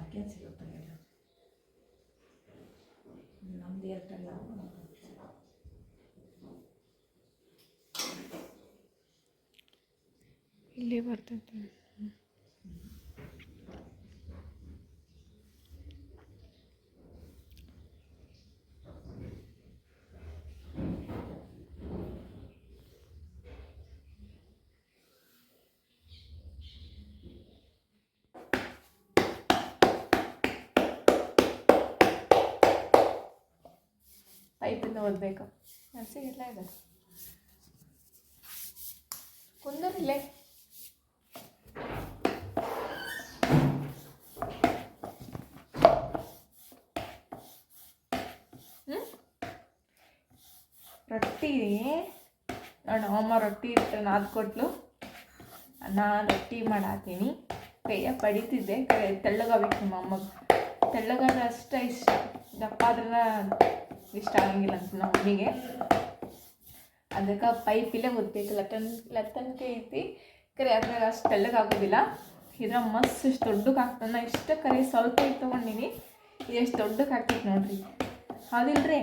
ಅಕ್ಕಿ ಸಿಗುತ್ತೆ ಎಲ್ಲ ನಮ್ದು ಏರ್ಟೆಲ್ ಇಲ್ಲಿ ಬರ್ತೈತೆ. ಓದಬೇಕು ಇಲ್ಲ. ಇದೆ ಕುಂದರಿಲ್ಲೇ? ರೊಟ್ಟಿ ನೋಡು, ಅಮ್ಮ ರೊಟ್ಟಿ ಇಟ್ಟು ನಾದ್ ಕೊಟ್ಲು. ನಾನು ರೊಟ್ಟಿ ಮಾಡಾತೀನಿ. ಕೈಯ ಪಡಿತಿದ್ದೆ ಕೈ ತೆಳ್ಳಗಾಗಬೇಕು ನಮ್ಮ ಅಮ್ಮಗೆ. ತೆಳ್ಳಗಾದ್ರೆ ಅಷ್ಟೇ ಇಷ್ಟ. ದಪ್ಪ ಆದ್ರೆ ಇಷ್ಟ ಆಗಂಗಿಲ್ಲ ಅಂತ ನಮ್ಮ ಮಮ್ಮಿಗೆ ಅದಕ್ಕೆ ಪೈಪ್ ಇಲ್ಲೇ ಉದ್ಬೇಕು ಲಟ್ಟನ್, ಲಟ್ಟನ್ಕೆ ಐತಿ. ಕರೆ ಅದ್ರಾಗ ಅಷ್ಟು ತೆಳ್ಳಗಾಗೋದಿಲ್ಲ ಇದ್ರ ಮಸ್ತ್ ಇಷ್ಟು ದೊಡ್ಡಕ್ಕೆ ಆಗ್ತದೆ. ಇಷ್ಟು ಕರೆ ಸ್ವಲ್ಪ ಇದು ತೊಗೊಂಡಿನಿ. ಇದು ಎಷ್ಟು ದೊಡ್ಡಕ್ಕೆ ಆಗ್ತೈತೆ ನೋಡ್ರಿ. ಹೌದಿಲ್ರಿ?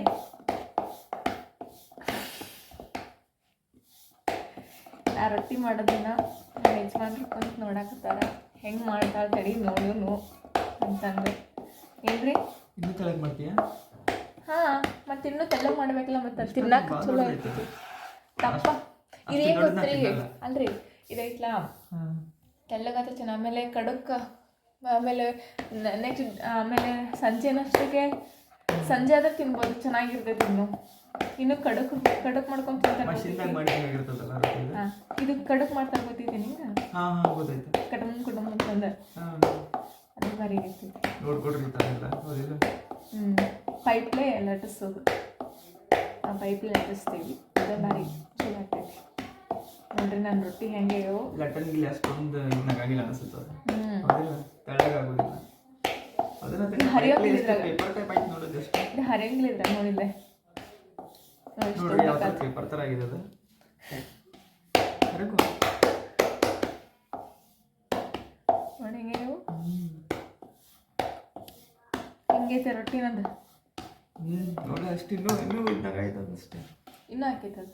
ನಾ ರೊಟ್ಟಿ ಮಾಡೋದನ್ನ ನಮ್ಮ ಯಜಮಾನ್ರು ಕುಂತು ನೋಡಾಕತ್ತಾರ. ಹೆಂಗೆ ಮಾಡ್ತಾಳೆ ತಡಿ ನೋಡು ಅಂತಂದ್ರೆ. ಏನ್ರಿ ಇನ್ನೂ ಕೆಳಗೆ ಮಾಡ್ತೀಯಾ? ಹಾಂ ಮತ್ತೆ ಇನ್ನೂ ತೆಳ್ಳಗೆ ಮಾಡ್ಬೇಕಲ್ಲ ಮತ್ತೆ ತಿನ್ನಕ್ಕೆ ಚಲೋ. ಇರ್ತೈತಿ. ದಪ್ಪ ಇದೇನು ಗೊತ್ತ್ರಿ. ಅಲ್ರಿ ಇದೈತ್ಲಾ ಹಾಂ. ಚೆನ್ನಾಗಿ ಚೆನ್ನ ಆಮೇಲೆ ಕಡಕ್ ಆಮೇಲೆ ನೆಕ್ಸ್ಟ್ ಆಮೇಲೆ ಸಂಜೆ ಅಷ್ಟಕ್ಕೆ ಸಂಜೆ ಆದ್ರೆ ತಿನ್ಬೋದು ಚೆನ್ನಾಗಿರ್ತೈತಿ ಇನ್ನು. ಇನ್ನು ಕಡಕ್ ಕಡಕ್ ಮಾಡ್ಕೊಂಡು ತಿಂತಾರೆ ಇದು. ಕಡಕ್ ಮಾಡ್ತಾರೆ ಗೊತ್ತೈತಿ ನಿಂಗೆ? ಕಡಮ್ ಕುಟುಂಬ ಅಂತಂದ್ರೆ. ಅದು ಬಾರಿ ಇರ್ತೈತಿ. ಹ್ಞೂ ಪೈಪ್ಲೇ ಲಟ್ಟಿಸೋದು ಆ ಪೈಪ್ಲೇ ಲಟ್ಟಿಸ್ತೀವಿ ಅದೇ ಭಾರಿ ಚಲೋ ಆಗ್ತೈತಿ ನೋಡ್ರಿ ನಾನು ರೊಟ್ಟಿ ಹೆಂಗೆ ಗಿಲ್ಲಿ ಅಷ್ಟೊಂದು ಇನ್ನಾಗಿಲ್ಲ ಅನಿಸುತ್ತೆ ತೆಳ್ಳಗಾಗೋದಿಲ್ಲ ಹರಿಯೋಂಗಿಲ್ಲ ನೋಡಿದ್ದೆ. ಪೇಪರ್ ಥರ ಆಗಿದೆ ಅದು. ಹೆಂಗೈತೆ ರೊಟ್ಟಿ ನಂದು? ಹ್ಞೂ ನೋಡಿ ಅಷ್ಟು ಇನ್ನೂ ಇನ್ನೂ ಇದ್ದಾಗ ಆಯ್ತು ಅದಷ್ಟೇ ಇನ್ನೂ ಹಾಕೈತದ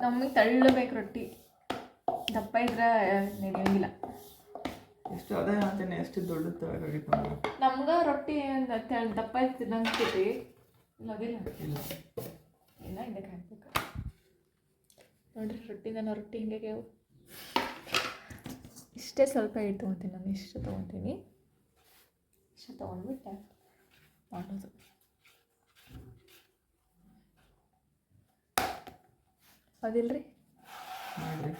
ನಮಗೆ ತಳ್ಳಬೇಕು ರೊಟ್ಟಿ. ದಪ್ಪ ಇದ್ರೆ ನಡೆಯಂಗಿಲ್ಲ ಎಷ್ಟು ಅದೇ ಅಂತೇನೆ ಎಷ್ಟು ದೊಡ್ಡ ತಳಗಾಗಿತ್ತು ನಮ್ಗೆ ರೊಟ್ಟಿ ಅಂದ್ ತೆಳ್- ದಪ್ಪ ತಿನ್ನಂತೈತಿ ಇಲ್ಲದಿಲ್ಲ ಇಲ್ಲ. ಇನ್ನ ಇದಕ್ಕೆ ಹಾಕ್ಬೇಕು ನೋಡ್ರಿ ರೊಟ್ಟಿ ನಾನು ರೊಟ್ಟಿ ಹಿಂಗೆ ಇಷ್ಟೇ ಸ್ವಲ್ಪ ಇಟ್ಟು ತೊಗೊತೀನಿ ನಾನು ಇಷ್ಟು ತೊಗೊತೀನಿ. ಇಷ್ಟು ತೊಗೊಂಡ್ಬಿಟ್ಟೆ. ಮಾಡೋದು. ಅದಿಲ್ರಿ? ಮಾಡಿ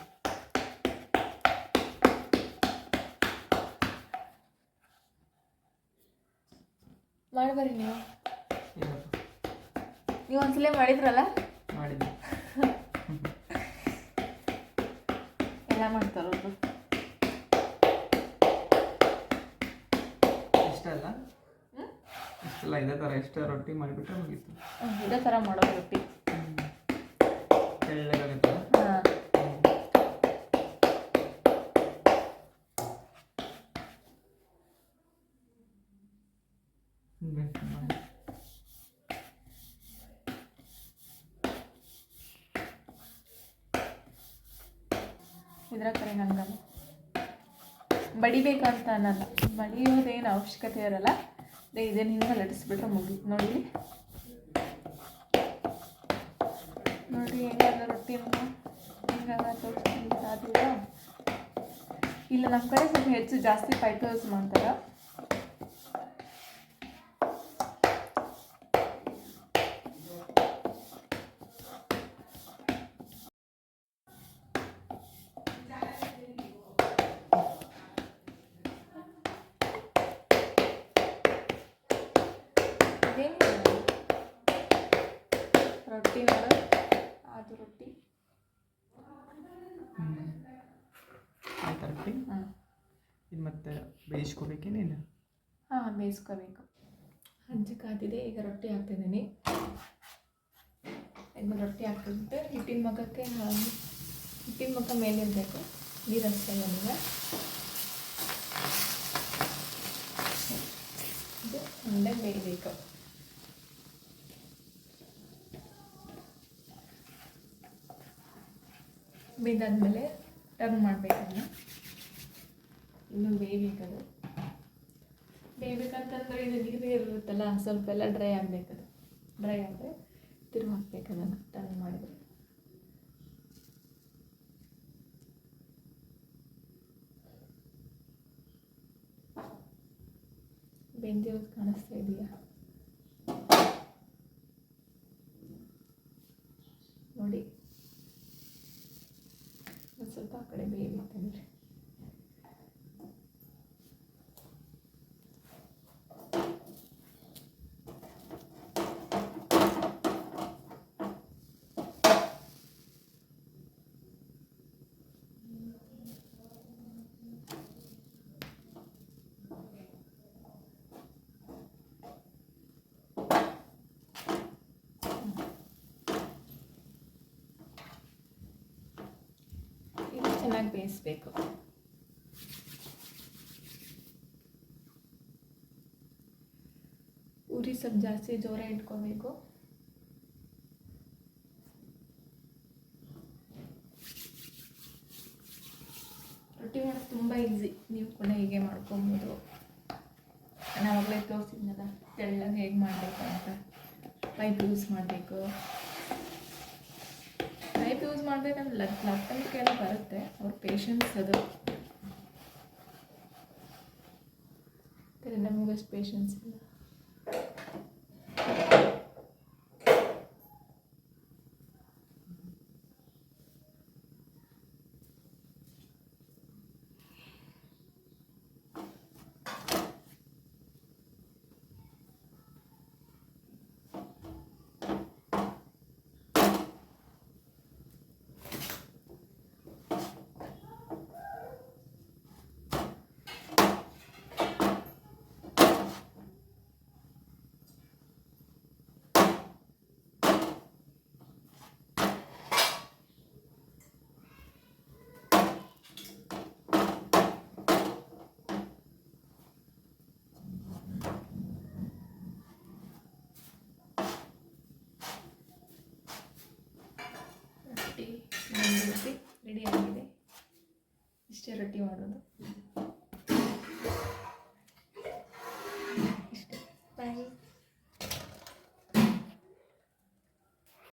ಮಾಡ್ಬರ್ರಿ ನೀವು. ನೀವು ಒಂದ್ಸಲ ಮಾಡಿದ್ರಲ್ಲ? ಮಾಡಿದ್ರಿ ಎಲ್ಲ ಮಾಡ್ತಾರ ಇಷ್ಟ ಅಲ್ಲ ಇಷ್ಟಲ್ಲ ಇದೇ ಥರ ಇಷ್ಟ ರೊಟ್ಟಿ ಮಾಡಿಬಿಟ್ರೆ ಮುಗಿತು. ಇದೇ ಥರ ಮಾಡೋದು ರೊಟ್ಟಿ. ಮಾಡಿ. ಇದ್ರ ಹಂಗಲ್ಲ ಬಡಿಬೇಕಂತ ಅನ್ನಲ್ಲ. ಬಡಿಯೋದೇನು ಅವಶ್ಯಕತೆ ಇರಲ್ಲ. ಅದೇ ಲಟ್ಟಿಸ್ಬಿಟ್ಟು ಮುಗಿ. ನೋಡಿ. ನೋಡಿ ಹೆಂಗಾದ ರೊಟ್ಟಿ ಹೆಂಗಾಗ ತೋರಿಸ್ತೀನಿ. ಇಲ್ಲ. ನಮ್ಮ ಕಡೆ ಸ್ವಲ್ಪ ಹೆಚ್ಚು ಜಾಸ್ತಿ ಪೈಪ್ ಯೂಸ್ ಮಾಡ್ತಾರೆ? ಆಯ್ತು ರೊಟ್ಟಿ ಹಾಂ ಇದು ಮತ್ತೆ ಬೇಯಿಸ್ಕೋಬೇಕೇನೇನು ಹಾಂ ಬೇಯಿಸ್ಕೋಬೇಕು. ಹಂಚಿ ಕಾದಿದೆ ಈಗ ರೊಟ್ಟಿ ಹಾಕ್ತಿದ್ದೀನಿ. ಇನ್ನು ರೊಟ್ಟಿ ಹಾಕ್ತಿದ್ದೆ ಹಿಟ್ಟಿನ ಮಗಕ್ಕೆ ಹಿಟ್ಟಿನ ಮಗ ಮೇಲಿರಬೇಕು. ನೀರು ಹಚ್ತಾ ನನಗೆ ಮುಂದೆ ಬೇಯಬೇಕು ಬೇಯ್ದಾದ್ಮೇಲೆ ಟರ್ನ್ ಮಾಡಬೇಕನ್ನ ಇನ್ನು ಬೇಯಬೇಕದು ಬೇಯಬೇಕಂತಂದ್ರೆ ಇದು ನೀರು ಇರುತ್ತಲ್ಲ ಸ್ವಲ್ಪ ಎಲ್ಲ ಡ್ರೈ ಆಗಬೇಕದು. ಡ್ರೈ ಆದರೆ ತಿರುಗಿ ಹಾಕ್ಬೇಕು ಅದನ್ನು ಟರ್ನ್ ಮಾಡಿದ್ರೆ ಬೆಂದಿರೋದು ಕಾಣಿಸ್ತಾ ಇದೆಯಾ? ನೋಡಿ. ಒಂದು ಸ್ವಲ್ಪ ಆ ಕಡೆ ಬೇಯಬೇಕಂದ್ರೆ ಇದು ಚೆನ್ನಾಗಿ ಬೇಯಿಸ್ಬೇಕು. ಉರಿ ಸ್ವಲ್ಪ ಜಾಸ್ತಿ ಜೋರ ಇಟ್ಕೋಬೇಕು. ರೊಟ್ಟಿ ಮಾಡೋದು ತುಂಬ ಈಸಿ ನೀವು ಕೂಡ ಹೀಗೆ ಮಾಡ್ಕೊಬೋದು. ನಾವಾಗಲೇ ತೋರಿಸಿದ್ನಲ್ಲ, ತೆಳ್ಳಗೆ ಹೇಗೆ ಮಾಡಬೇಕು ಅಂತ? ಪೈಪ್ ಯೂಸ್ ಮಾಡಬೇಕು. ಯೂಸ್ ಮಾಡಬೇಕಂದ್ರೆ ಲಗ್ ಲಪ್ಪಲ್ಲಿ ಎಲ್ಲ ಬರುತ್ತೆ. ಅವ್ರ ಪೇಷನ್ಸ್ ಅದು. ನಮಗೆ ಅಷ್ಟು ಪೇಷನ್ಸ್ ಇಲ್ಲ. ರೊಟ್ಟಿ. ರೊಟ್ಟಿ ರೆಡಿ ಆಗಿದೆ. ಇಷ್ಟೇ ರೊಟ್ಟಿ ಮಾಡೋದು.